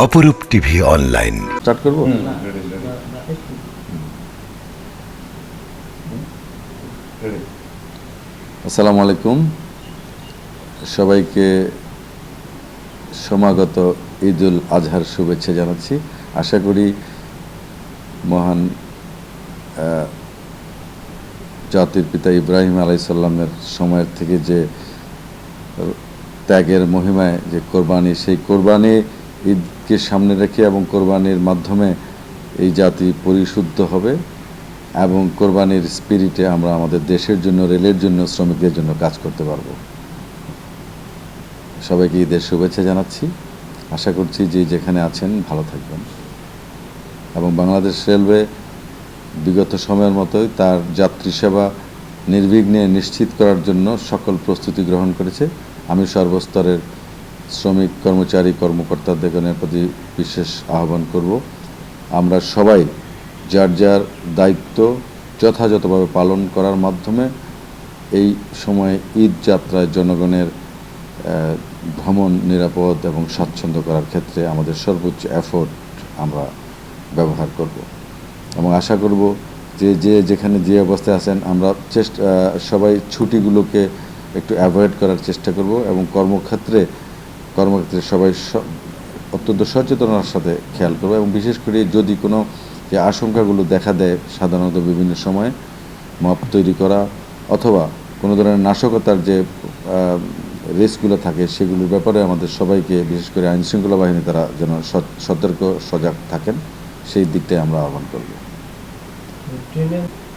অপরূপ TV online start করব? আসসালামু আলাইকুম। সবাইকে সমাগত ঈদুল আজহার শুভেচ্ছা জানাচ্ছি। আশা করি মহান জাতির পিতা ইব্রাহিম আলাইসাল্লামের সময়ের থেকে যে ত্যাগের মহিমায় যে কোরবানি সেই কোরবানি ঈদকে সামনে রেখে এবং কোরবানির মাধ্যমে এই জাতি পরিশুদ্ধ হবে এবং কোরবানির স্পিরিটে আমরা আমাদের দেশের জন্য, রেলের জন্য, শ্রমিকদের জন্য কাজ করতে পারব। সবাইকে ঈদের শুভেচ্ছা জানাচ্ছি। আশা করছি যে যেখানে আছেন ভালো থাকবেন। এবং বাংলাদেশ রেলওয়ে বিগত সময়ের মতোই তার যাত্রী সেবা নির্বিঘ্নে নিশ্চিত করার জন্য সকল প্রস্তুতি গ্রহণ করেছে। আমি সর্বস্তরের শ্রমিক, কর্মচারী, কর্মকর্তাদের প্রতি বিশেষ আহ্বান করব। আমরা সবাই যার যার দায়িত্ব যথাযথভাবে পালন করার মাধ্যমে এই সময়ে ঈদ যাত্রায় জনগণের ভ্রমণ নিরাপদ এবং স্বাচ্ছন্দ্য করার ক্ষেত্রে আমাদের সর্বোচ্চ এফোর্ট আমরা ব্যবহার করব। এবং আশা করব যে যে যেখানে যে অবস্থায় আছেন, আমরা চেষ্টা সবাই ছুটিগুলোকে একটু অ্যাভয়েড করার চেষ্টা করব এবং কর্মক্ষেত্রে কর্মক্ষেত্রে সবাই অত্যন্ত সচেতনার সাথে খেয়াল করব এবং বিশেষ করে যদি কোনো যে আশঙ্কাগুলো দেখা দেয় সাধারণত বিভিন্ন সময়ে মপ তৈরি করা অথবা কোনো ধরনের নাশকতার যে রিস্কগুলো থাকে সেগুলোর ব্যাপারে আমাদের সবাইকে বিশেষ করে আইন শৃঙ্খলা বাহিনী তারা যেন সত- সতর্ক সজাগ থাকেন সেই দিকটাই আমরা আহ্বান করব।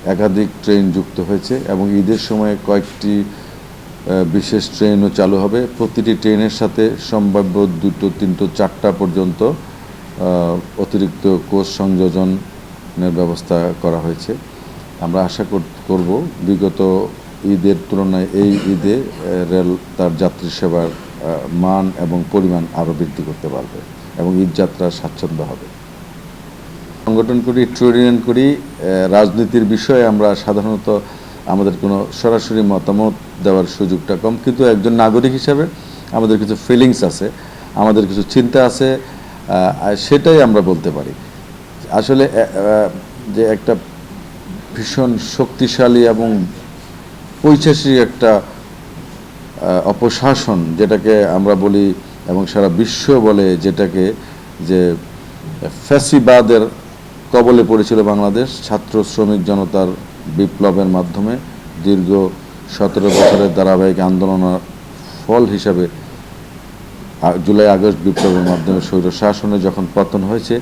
একাধিক ট্রেন যুক্ত হয়েছে এবং ঈদের সময় কয়েকটি বিশেষ ট্রেনও চালু হবে। প্রতিটি ট্রেনের সাথে সম্ভাব্য দুটো, তিনটো, চারটা পর্যন্ত অতিরিক্ত কোচ সংযোজনের ব্যবস্থা করা হয়েছে। আমরা আশা কর- করব বিগত ঈদের তুলনায় এই ঈদে রেল তার যাত্রী সেবার মান এবং পরিমাণ আরও বৃদ্ধি করতে পারবে এবং ঈদ যাত্রা স্বাচ্ছন্দ্য হবে। সংগঠন করি ট্রেড ইউনিয়ন করি রাজনীতির বিষয়ে আমরা সাধারণত আমাদের কোনো সরাসরি মতামত দেওয়ার সুযোগটা কম। কিন্তু একজন নাগরিক হিসাবে আমাদের কিছু ফিলিংস আছে, আমাদের কিছু চিন্তা আছে সেটাই আমরা বলতে পারি। আসলে যে একটা ভীষণ শক্তিশালী এবং ঐতিহাসিক একটা অপশাসন যেটাকে আমরা বলি এবং সারা বিশ্ব বলে যেটাকে যে ফ্যাসিবাদের কবলে পড়েছিল বাংলাদেশ, ছাত্র, শ্রমিক, জনতার বিপ্লবের মাধ্যমে দীর্ঘ সতেরো বছরের ধারাবাহিক আন্দোলনের ফল হিসাবে জুলাই, আগস্ট বিপ্লবের মাধ্যমে স্বৈর শাসনে যখন পতন হয়েছে,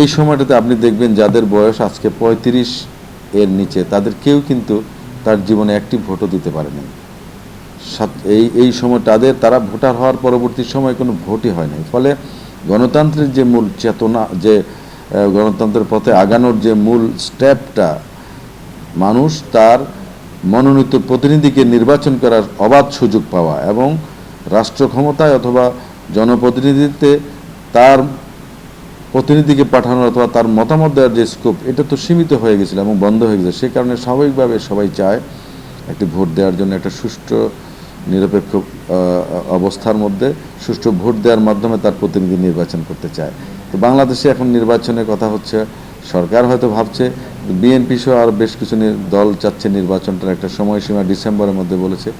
এই সময়টাতে আপনি দেখবেন যাদের বয়স আজকে পঁয়ত্রিশ এর নিচে, তাদের কেউ কিন্তু তার জীবনে একটি ভোটও দিতে পারেনি। এই এই সময় তাদের, তারা ভোটার হওয়ার পরবর্তী সময় কোনো ভোটই হয় নাই। ফলে গণতন্ত্রের যে মূল চেতনা, যে গণতন্ত্রের পথে আগানোর যে মূল স্টেপটা মানুষ তার মনোনীত প্রতিনিধিকে নির্বাচন করার অবাধ সুযোগ পাওয়া এবং রাষ্ট্র ক্ষমতায় অথবা জনপ্রতিনিধিত্বে তার প্রতিনিধিকে পাঠানোর অথবা তার মতামত দেওয়ার যে স্কোপ এটা তো সীমিত হয়ে গেছিল এবং বন্ধ হয়ে গেছে সে কারণে স্বাভাবিকভাবে সবাই চায় একটি ভোট দেওয়ার জন্য একটা সুষ্ঠু, নিরপেক্ষ অবস্থার মধ্যে সুষ্ঠু ভোট দেওয়ার মাধ্যমে তার প্রতিনিধি নির্বাচন করতে চায়। তো বাংলাদেশে এখন নির্বাচনের কথা হচ্ছে, সরকার হয়তো ভাবছে বিএনপি সহ আর বেশ কিছু দল চাচ্ছে নির্বাচনটার একটা সময়সীমা ডিসেম্বরের মধ্যে বলেছে।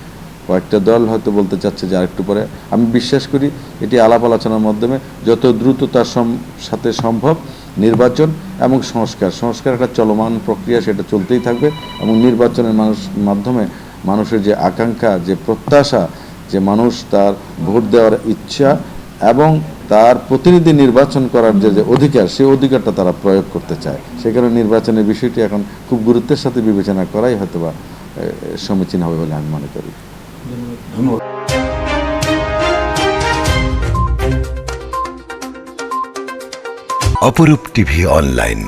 কয়েকটা দল হয়তো বলতে চাচ্ছে যে আরেকটু পরে। আমি বিশ্বাস করি এটি আলাপ আলোচনার মাধ্যমে যত দ্রুত তার সাথে সম্ভব নির্বাচন এবং সংস্কার। সংস্কার একটা চলমান প্রক্রিয়া, সেটা চলতেই থাকবে এবং নির্বাচনের মানুষ মাধ্যমে মানুষের যে আকাঙ্ক্ষা, যে প্রত্যাশা, যে মানুষ তার ভোট দেওয়ার ইচ্ছা এবং তার প্রতিনিধি নির্বাচন করার যে যে অধিকার সেই অধিকারটা তারা প্রয়োগ করতে চায়। সে কারণে নির্বাচনের বিষয়টি এখন খুব গুরুত্বের সাথে বিবেচনা করাই হয়তো বা সমীচীন হবে বলে আমি মনে করি। অপরূপ টিভি অনলাইন।